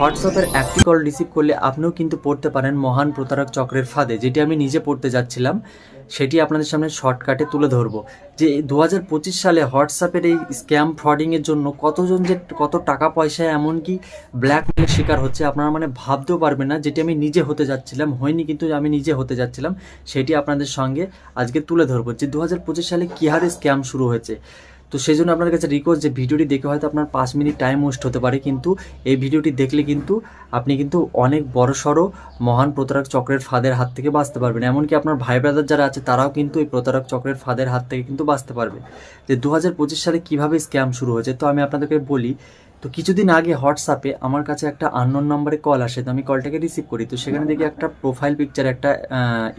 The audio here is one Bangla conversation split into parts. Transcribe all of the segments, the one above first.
হোয়াটসঅ্যাপের একটি কল রিসিভ করলে আপনিও কিন্তু পড়তে পারেন মহান প্রতারক চক্রের ফাঁদে, যেটি আমি নিজে পড়তে যাচ্ছিলাম, সেটি আপনাদের সামনে শর্টকাটে তুলে ধরবো। যে দু হাজার পঁচিশ সালে হোয়াটসঅ্যাপের এই স্ক্যাম ফ্রডিংয়ের জন্য কতজন যে, কত টাকা পয়সা এমনকি ব্ল্যাকমেলের শিকার হচ্ছে, আপনারা মানে ভাবতেও পারবেন না, যেটি আমি নিজে হতে যাচ্ছিলাম, হয়নি কিন্তু আমি নিজে হতে যাচ্ছিলাম, সেটি আপনাদের সঙ্গে আজকে তুলে ধরবো। যে দু হাজার পঁচিশ সালে কী হারে স্ক্যাম শুরু হয়েছে? তো সেই জন্য আপনার কাছে রিকোয়েস্ট যে ভিডিওটি দেখে হয়তো আপনার পাঁচ মিনিট টাইম ওয়েস্ট হতে পারে, কিন্তু এই ভিডিওটি দেখলে কিন্তু আপনি কিন্তু অনেক বড় সড়ো মহান প্রতারক চক্রের ফাঁদের হাত থেকে বাঁচতে পারবেন। এমনকি আপনার ভাই ব্রাদার যারা আছে, তারাও কিন্তু এই প্রতারক চক্রের ফাঁদের হাত থেকে কিন্তু বাঁচতে পারবে। যে দু হাজার পঁচিশ সালে কীভাবে স্ক্যাম শুরু হয়েছে, তো আমি আপনাদেরকে বলি তো কিছুদিন আগে হোয়াটসঅ্যাপে আমার কাছে একটা আননোন নাম্বারে কল আসে, তো আমি কলটাকে রিসিভ করি। তো সেখানে দেখি একটা প্রোফাইল পিকচার একটা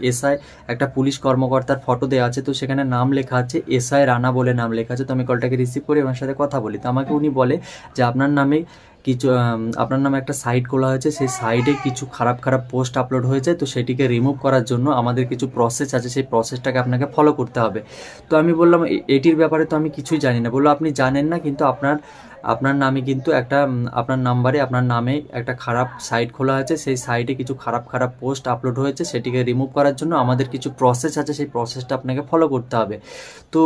এসআই একটা পুলিশ কর্মকর্তার ফটো দেওয়া আছে। তো সেখানে নাম লেখা আছে এসআই রানা বলে নাম লেখা আছে। তো আমি কলটাকে রিসিভ করি ওনার সাথে কথা বলি। তো আমাকে উনি বলে যে, আপনার নামে কিছু আপনার নামে একটা সাইট খোলা হয়েছে। সেই সাইটে কিছু খারাপ খারাপ পোস্ট আপলোড হয়েছে। তো সেটিকে রিমুভ করার জন্য আমাদের কিছু প্রসেস আছে। সেই প্রসেসটাকে আপনাকে ফলো করতে হবে। তো আমি বললাম, "এ- এটির ব্যাপারে তো আমি কিছুই জানি না। বলল, আপনি জানেন না, কিন্তু আপনার আপনার নামে কিন্তু একটা আপনার নাম্বারে, আপনার নামে একটা খারাপ সাইট খোলা আছে সেই সাইটে কিছু খারাপ খারাপ পোস্ট আপলোড হয়েছে। সেটিকে রিমুভ করার জন্য আমাদের কিছু প্রসেস আছে। সেই প্রসেসটা আপনাকে ফলো করতে হবে। তো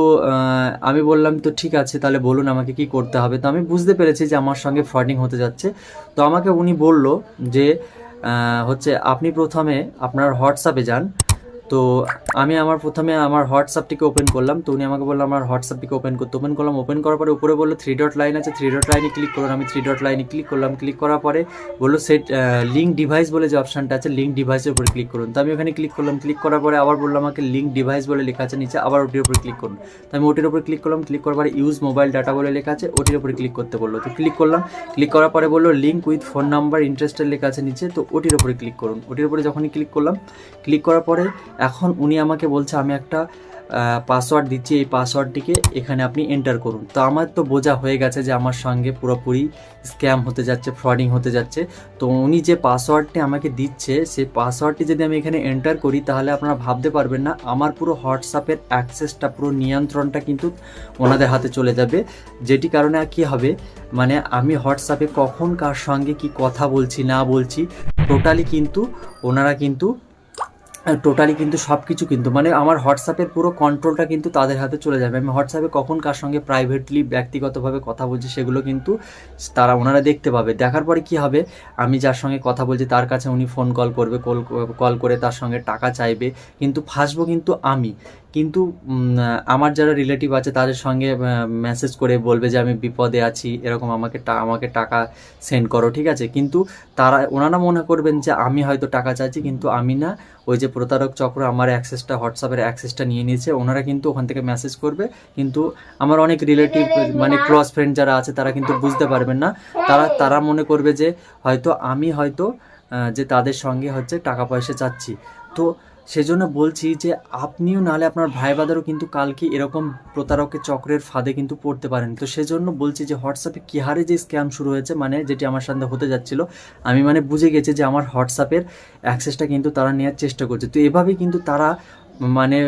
আমি বললাম, তো ঠিক আছে, তাহলে বলুন আমাকে কি করতে হবে? তো আমি বুঝতে পেরেছি যে আমার সঙ্গে ফ্রডিং হতে যাচ্ছে। তো আমাকে উনি বলল যে হচ্ছে আপনি প্রথমে আপনার হোয়াটসঅ্যাপে যান। তো আমি আমার প্রথমে আমার হোয়াটসঅ্যাপটিকে ওপেন করলাম। তো উনি আমাকে বলল, আমার হোয়াটসঅ্যাপটিকে ওপেন করতে। ওপেন করলাম। ওপেন করার পরে উপরে বলল থ্রি ডট লাইন আছে। থ্রি ডট লাইনে ক্লিক করলাম। আমি থ্রি ডট লাইনে ক্লিক করলাম। ক্লিক করার পরে বলল সেট লিঙ্ক ডিভাইস বলে যে অপশনটা আছে লিঙ্ক ডিভাইসের উপরে ক্লিক করুন। তো আমি ওখানে ক্লিক করলাম। ক্লিক করার পরে আবার বলল আমাকে লিঙ্ক ডিভাইস বলে লেখা আছে। নিচে আবার ওটির উপরে ক্লিক করুন। তো আমি ওটির উপরে ক্লিক করলাম। ক্লিক করার পরে ইউজ মোবাইল ডাটা বলে লেখা আছে, ওটির উপরে ক্লিক করতে বলল। তো ক্লিক করলাম। ক্লিক করার পরে বলল লিঙ্ক উইথ ফোন নাম্বার ইন্টারেস্টের লেখা আছে নিচে। তো ওটির উপরে ক্লিক করুন। ওটির উপরে যখনই ক্লিক করলাম ক্লিক করার পরে এখন উনি আমাকে বলছে, আমি একটা পাসওয়ার্ড দিচ্ছি, এই পাসওয়ার্ডটিকে এখানে আপনি এন্টার করুন। তো আমার তো বোঝা হয়ে গেছে যে আমার সঙ্গে পুরোপুরি স্ক্যাম হতে যাচ্ছে ফ্রডিং হতে যাচ্ছে। তো উনি যে পাসওয়ার্ডটি আমাকে দিচ্ছে, সেই পাসওয়ার্ডটি যদি আমি এখানে এন্টার করি, তাহলে আপনারা ভাবতে পারবেন না, আমার পুরো হোয়াটসঅ্যাপের অ্যাক্সেসটা পুরো নিয়ন্ত্রণটা কিন্তু ওনাদের হাতে চলে যাবে। যেটি কারণে কি হবে মানে আমি হোয়াটসঅ্যাপে কখন কার সঙ্গে কি কথা বলছি, না বলছি টোটালি কিন্তু ওনারা কিন্তু টোটালি কিন্তু সব কিছু কিন্তু মানে আমার হোয়াটসঅ্যাপের পুরো কন্ট্রোলটা কিন্তু তাদের হাতে চলে যাবে। আমি হোয়াটসঅ্যাপে কখন কার সঙ্গে প্রাইভেটলি ব্যক্তিগতভাবে কথা বলছি সেগুলো কিন্তু তারা ওনারা দেখতে পাবে। দেখার পরে কি হবে? আমি যার সঙ্গে কথা বলছি তার কাছে উনি ফোন কল করবে কল কল করে তার সঙ্গে টাকা চাইবে। কিন্তু ফাঁসবো কিন্তু আমি। কিন্তু আমার যারা রিলেটিভ আছে, তাদের সঙ্গে মেসেজ করে বলবে যে, আমি বিপদে আছি। এরকম আমাকে আমাকে টাকা সেন্ড করো, ঠিক আছে? কিন্তু তারা, ওনারা মনে করবেন যে, আমি হয়তো টাকা চাইছি, কিন্তু আমি না। ওই যে প্রতারক চক্র আমার অ্যাক্সেসটা হোয়াটসঅ্যাপের অ্যাক্সেসটা নিয়ে নিয়েছে। ওনারা কিন্তু ওখান থেকে মেসেজ করবে। কিন্তু আমার অনেক রিলেটিভ মানে ক্লোজ ফ্রেন্ড যারা আছে, তারা কিন্তু বুঝতে পারবেন না। তারা তারা মনে করবে যে, হয়তো আমি হয়তো যে তাদের সঙ্গে হচ্ছে টাকা পয়সা চাচ্ছি। তো সেজন্য বলছি যে আপনিও নাহলে আপনার ভাই বাদারও কিন্তু কালকে এরকম প্রতারকের চক্রের ফাঁদে কিন্তু পড়তে পারেন। তো সেজন্য বলছি যে হোয়াটসঅ্যাপে কী হারে যে স্ক্যাম শুরু হয়েছে মানে যেটি আমার সামনে হতে যাচ্ছিল, আমি মানে বুঝে গেছি যে আমার হোয়াটসঅ্যাপের অ্যাক্সেসটা কিন্তু তারা নেওয়ার চেষ্টা করছে। তো এভাবেই কিন্তু তারা মানে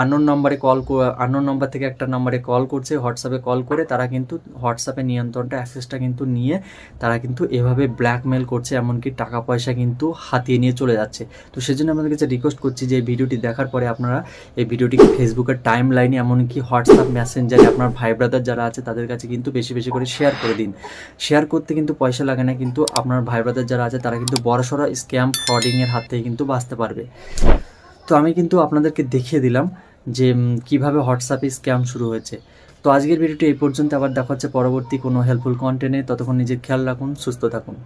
আননোন নম্বরে কল আননোন নম্বর থেকে একটা নম্বরে কল করছে হোয়াটসঅ্যাপে কল করে তারা কিন্তু হোয়াটসঅ্যাপে নিয়ন্ত্রণটা অ্যাক্সেসটা কিন্তু নিয়ে তারা কিন্তু এভাবে ব্ল্যাকমেল করছে, এমনকি টাকা পয়সা কিন্তু হাতিয়ে নিয়ে চলে যাচ্ছে। তো সেজন্য আমাদের কাছে রিকোয়েস্ট করছি যে ভিডিওটি দেখার পরে আপনারা এই ভিডিওটিকে ফেসবুকের টাইম লাইনে এমনকি হোয়াটসঅ্যাপ মেসেঞ্জারে আপনার ভাই ব্রাদার যারা আছে, তাদের কাছে কিন্তু বেশি বেশি করে শেয়ার করে দিন। শেয়ার করতে কিন্তু পয়সা লাগে না, কিন্তু আপনার ভাই ব্রাদার যারা আছে, তারা কিন্তু বড়সড় স্ক্যাম ফ্রডিংয়ের হাত থেকে কিন্তু বাঁচতে পারবে। তো আমি কিন্তু আপনাদেরকে দেখিয়ে দিলাম যে কীভাবে হোয়াটসঅ্যাপে স্ক্যাম শুরু হয়েছে। তো আজকের ভিডিওটি এই পর্যন্ত। আবার দেখা হচ্ছে পরবর্তী কোনো হেল্পফুল কন্টেন্টে ততক্ষণ নিজের খেয়াল রাখুন, সুস্থ থাকুন।